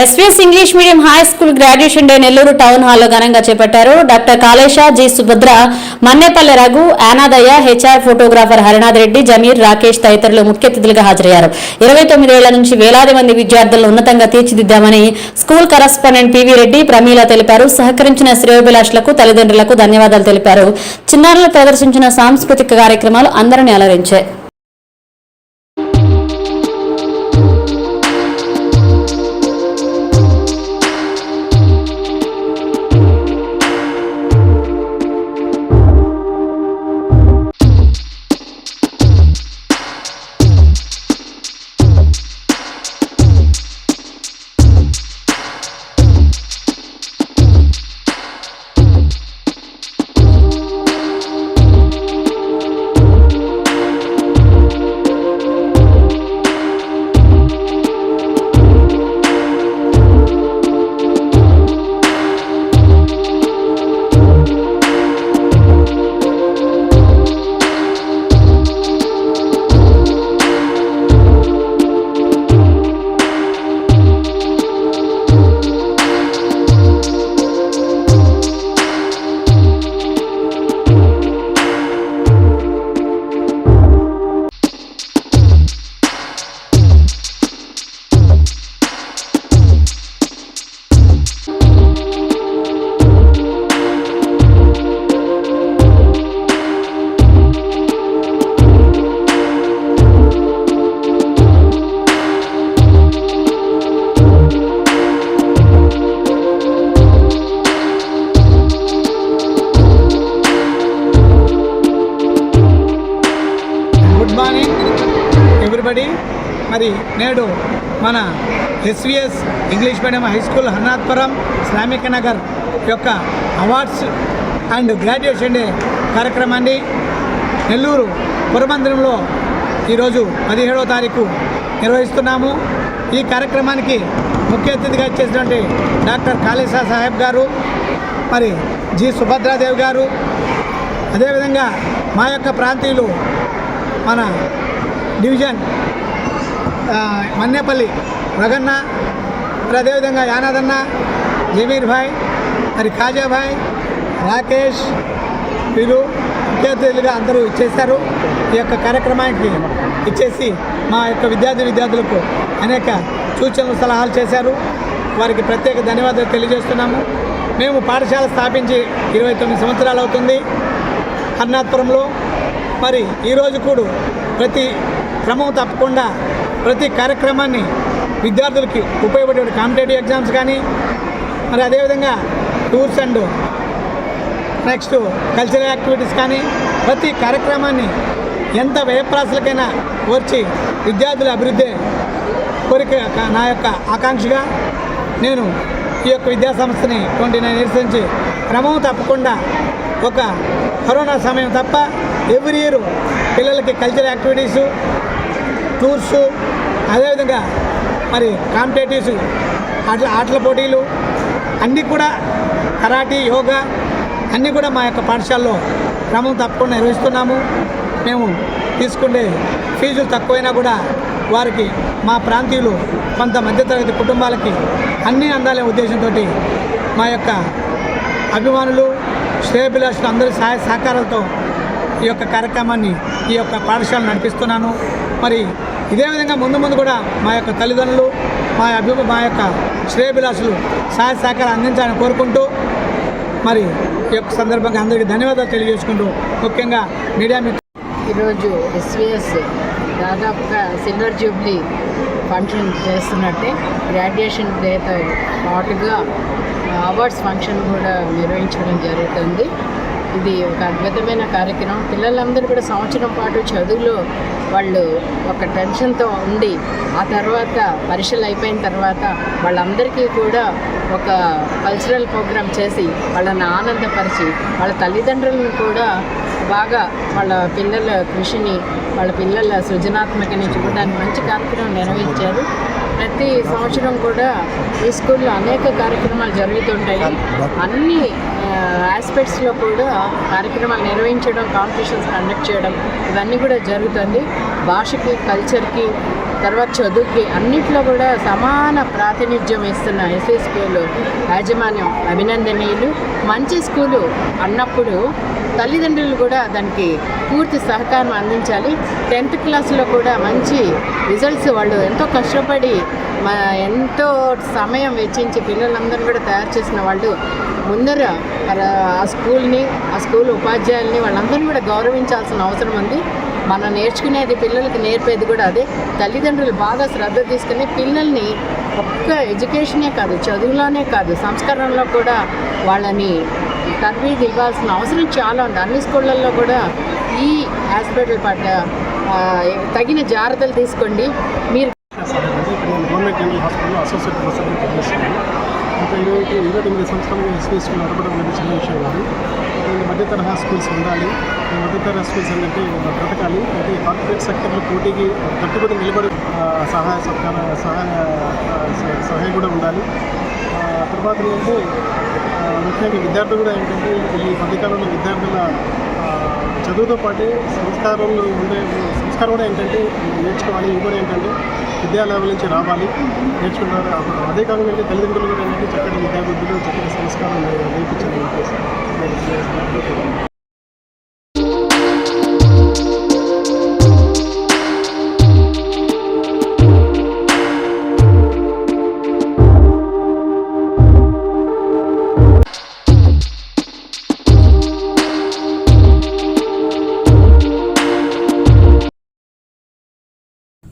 S V S English medium high school graduation day Nellore town హాల్లో ఘనంగా చేపట్టారు. Doctor Kalesha G. Subhadra Mannepalle Raghu Anadayya H R photographer Harinath Reddy Jameer Rakesh తదితరులు ముఖ్య అతిథులుగా హాజరయ్యారు. ఇరవై తొమ్మిదేళ్ళ నుంచి వేలాది మంది విద్యార్థులను ఉన్నతంగా తీర్చిదిద్దామని school correspondent P V Reddy Pramila తెలిపారు. సహకరించిన శ్రేయోభిలాషులకు తల్లిదండ్రులకు ధన్యవాదాలు తెలిపారు. చిన్నారులు ప్రదర్శించిన సాంస్కృతిక కార్యక్రమాలు అందరినీ అలరించాయి. ఏర్పడి మరి నేడు మన S V S English medium high school Harnathpuram Shramika Nagar యొక్క అవార్డ్స్ అండ్ గ్రాడ్యుయేషన్ డే కార్యక్రమాన్ని నెల్లూరు పురమందిరంలో ఈరోజు పదిహేడవ తారీఖు నిర్వహిస్తున్నాము. ఈ కార్యక్రమానికి ముఖ్య అతిథిగా చేసినటువంటి డాక్టర్ కాళేశా సాహెబ్ గారు మరి జి సుభద్రాదేవి గారు అదేవిధంగా మా యొక్క ప్రాంతీయులు మన డివిజన్ మన్నేపల్లి రగన్న మరి అదేవిధంగా యానాదన్న జమీర్ భాయ్ మరి కాజాభాయ్ రాకేష్ వీరు ముఖ్య అతిథులుగా అందరూ ఇచ్చేశారు. ఈ యొక్క కార్యక్రమానికి ఇచ్చేసి మా యొక్క విద్యార్థి విద్యార్థులకు అనేక సూచనలు సలహాలు చేశారు. వారికి ప్రత్యేక ధన్యవాదాలు తెలియజేస్తున్నాము. మేము పాఠశాల స్థాపించి ఇరవై తొమ్మిది సంవత్సరాలు అవుతుంది. అన్నాథపురంలో మరి ఈరోజు కూడా ప్రతి క్రమం తప్పకుండా ప్రతి కార్యక్రమాన్ని విద్యార్థులకి ఉపయోగపడే కాంపిటేటివ్ ఎగ్జామ్స్ కానీ మరి అదేవిధంగా tours and next cultural activities కానీ ప్రతి కార్యక్రమాన్ని ఎంత వ్యయప్రాసులకైనా వచ్చి విద్యార్థుల అభివృద్ధి కోరిక నా యొక్క ఆకాంక్షగా నేను ఈ యొక్క విద్యా సంస్థని ట్వంటీ నైన్ ఇయర్స్ నుంచి క్రమం తప్పకుండా ఒక కరోనా సమయం తప్ప ఎవ్రీ ఇయర్ పిల్లలకి కల్చరల్ యాక్టివిటీస్ టూర్స్ అదేవిధంగా మరి కాంపిటేటివ్స్ ఆటల ఆటల పోటీలు అన్నీ కూడా కరాటీ యోగా అన్నీ కూడా మా యొక్క పాఠశాలలో క్రమం తప్పకుండా నిర్వహిస్తున్నాము. మేము తీసుకునే ఫీజులు తక్కువైనా కూడా వారికి మా ప్రాంతీయులు కొంత మధ్యతరగతి కుటుంబాలకి అన్నీ అందాలనే ఉద్దేశంతో మా యొక్క అభిమానులు శ్రేయభిలాషులు అందరి సహాయ సహకారాలతో ఈ యొక్క కార్యక్రమాన్ని ఈ యొక్క పాఠశాల నడిపిస్తున్నాను. మరి ఇదే విధంగా ముందు ముందు కూడా మా యొక్క తల్లిదండ్రులు మా అభి మా యొక్క శ్రేయభిలాషులు సహాయ సహకారం అందించాలని కోరుకుంటూ మరి ఈ యొక్క సందర్భంగా అందరికీ ధన్యవాదాలు తెలియజేసుకుంటూ ముఖ్యంగా మీడియా మిత్రులు. ఈరోజు ఎస్విఎస్ దాదాపుగా సిల్వర్ జూబ్లీ ఫంక్షన్ చేస్తున్నట్టే గ్రాడ్యుయేషన్ డేతో పాటుగా అవార్డ్స్ ఫంక్షన్ కూడా నిర్వహించడం జరుగుతుంది. ఇది ఒక అద్భుతమైన కార్యక్రమం. పిల్లలందరూ కూడా సంవత్సరం పాటు చదువులో వాళ్ళు ఒక టెన్షన్తో ఉండి ఆ తర్వాత పరీక్షలు అయిపోయిన తర్వాత వాళ్ళందరికీ కూడా ఒక కల్చరల్ ప్రోగ్రామ్ చేసి వాళ్ళని ఆనందపరిచి వాళ్ళ తల్లిదండ్రులను కూడా బాగా వాళ్ళ పిల్లల కృషిని వాళ్ళ పిల్లల సృజనాత్మకని చూడడానికి మంచి కార్యక్రమం నిర్వహించారు. ప్రతి సంవత్సరం కూడా ఈ స్కూల్లో అనేక కార్యక్రమాలు జరుగుతుంటాయి. అన్ని ఆస్పెక్ట్స్లో కూడా కార్యక్రమాలు నిర్వహించడం కాంపిటీషన్స్ కండక్ట్ చేయడం ఇవన్నీ కూడా జరుగుతుంది. భాషకి కల్చర్కి తర్వాత చదువుకి అన్నిట్లో కూడా సమాన ప్రాతినిధ్యం ఇస్తున్న ఎస్ఏ స్కూలు యాజమాన్యం అభినందనీయులు. మంచి స్కూలు అన్నప్పుడు తల్లిదండ్రులు కూడా దానికి పూర్తి సహకారం అందించాలి. టెన్త్ క్లాస్లో కూడా మంచి రిజల్ట్స్ వాళ్ళు ఎంతో కష్టపడి మా ఎంతో సమయం వెచ్చించి పిల్లలందరూ కూడా తయారు చేసిన వాళ్ళు ముందర ఆ స్కూల్ని ఆ స్కూల్ ఉపాధ్యాయుల్ని వాళ్ళందరినీ కూడా గౌరవించాల్సిన అవసరం ఉంది. మనం నేర్చుకునేది పిల్లలకి నేర్పేది కూడా అదే. తల్లిదండ్రులు బాగా శ్రద్ధ తీసుకుని పిల్లల్ని ఒక్క ఎడ్యుకేషనే కాదు చదువులోనే కాదు సంస్కరణలో కూడా వాళ్ళని తర్వీదు ఇవ్వాల్సిన అవసరం చాలా ఉంది. అన్ని స్కూళ్ళల్లో కూడా ఈ హాస్పిటల్ పట్ల తగిన జాగ్రత్తలు తీసుకోండి. మీరు గవర్నమెంట్ జనరల్ హాస్పిటల్లో అసోసియేట్ ప్రొఫెసర్గా పనిచేస్తున్నాను ఇంకా ఇరవై ఇరవై తొమ్మిది సంవత్సరాలుగా ఎస్వీ స్కూల్ నడపడం అనేది చిన్న విషయం కాదు. ఈ మధ్యతరహా స్కూల్స్ ఉండాలి. మధ్యతర స్కూల్స్ ఏంటంటే బ్రతకాలి. అంటే కార్పొరేట్ సెక్టర్లో పోటీకి కట్టుబడి నిలబడి సహాయ సహకార సహాయ సహాయం కూడా ఉండాలి. తర్వాత ఏంటంటే ముఖ్యంగా విద్యార్థులు కూడా ఏంటంటే ఈ మధ్యకాలంలో విద్యార్థుల చదువుతో పాటే సంస్కారంలో ఉండే సంస్కారం కూడా ఏంటంటే నేర్చుకోవాలి ఇంకోటి ఏంటంటే విద్యాలయాల నుంచి రావాలి నేర్చుకున్నారు అదే కాకుండా ఏంటంటే తల్లిదండ్రులు కూడా ఏంటంటే చక్కటి విద్యాబుద్ధులు చక్కటి సంస్కారం నేర్పించాలని